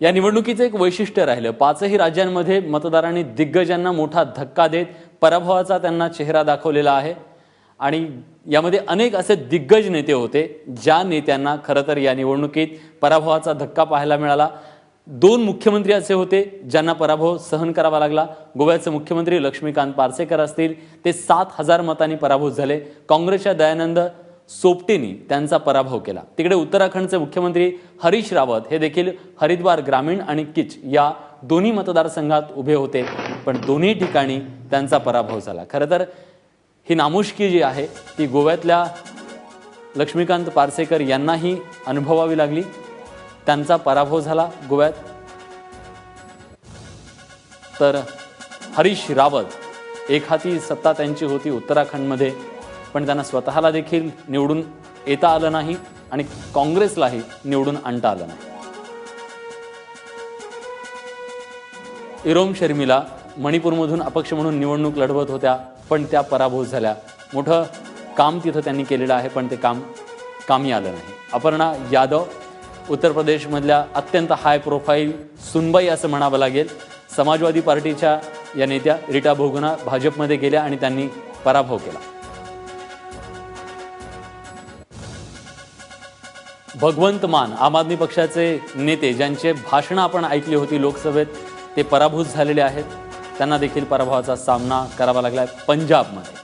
या निवडणुकीचं एक वैशिष्ट्य राहिलं. पाचही राज्यांमध्ये मतदारांनी दिग्गजांना मोठा धक्का देत पराभवाचा त्यांना चेहरा दाखवलेला आहे. आणि यामध्ये अनेक असे दिग्गज नेते होते ज्या नेत्यांना खरं तर या निवडणुकीत पराभवाचा धक्का पाहायला मिळाला. दोन मुख्यमंत्री असे होते ज्यांना पराभव सहन करावा लागला. गोव्याचे मुख्यमंत्री लक्ष्मीकांत पार्सेकर असतील. ते सात हजार मतांनी पराभूत झाले. काँग्रेसच्या दयानंद सोपटेनी त्यांचा पराभव केला. तिकडे उत्तराखंडचे मुख्यमंत्री हरीश रावत हे देखील हरिद्वार ग्रामीण आणि किच या दोन्ही मतदारसंघात उभे होते पण दोन्ही ठिकाणी त्यांचा पराभव झाला. खरं तर ही नामुष्की जी आहे ती गोव्यातल्या लक्ष्मीकांत पारसेकर यांनाही अनुभवावी लागली. त्यांचा पराभव झाला गोव्यात. तर हरीश रावत एक हाती सत्ता त्यांची होती उत्तराखंडमध्ये. पण त्यांना स्वतःला देखील निवडून येता आलं नाही आणि काँग्रेसलाही निवडून आणता आलं नाही. इरोम शर्मिला मणिपूरमधून अपक्ष म्हणून निवडणूक लढवत होत्या पण त्या पराभूत झाल्या. मोठं काम तिथं त्यांनी केलेलं आहे पण ते काम कामी आलं नाही. अपर्णा यादव उत्तर प्रदेशमधल्या अत्यंत हाय प्रोफाईल सुनबाई असं म्हणावं लागेल. समाजवादी पार्टीच्या या नेत्या रिटा भोगुना भाजपमध्ये गेल्या आणि त्यांनी पराभव केला. भगवंत मान आम आदमी पक्षाचे नेते ज्यांचे भाषणं आपण ऐकली होती लोकसभेत ते पराभूत झालेले आहेत. त्यांना देखील पराभवाचा सामना करावा लागला पंजाबमध्ये.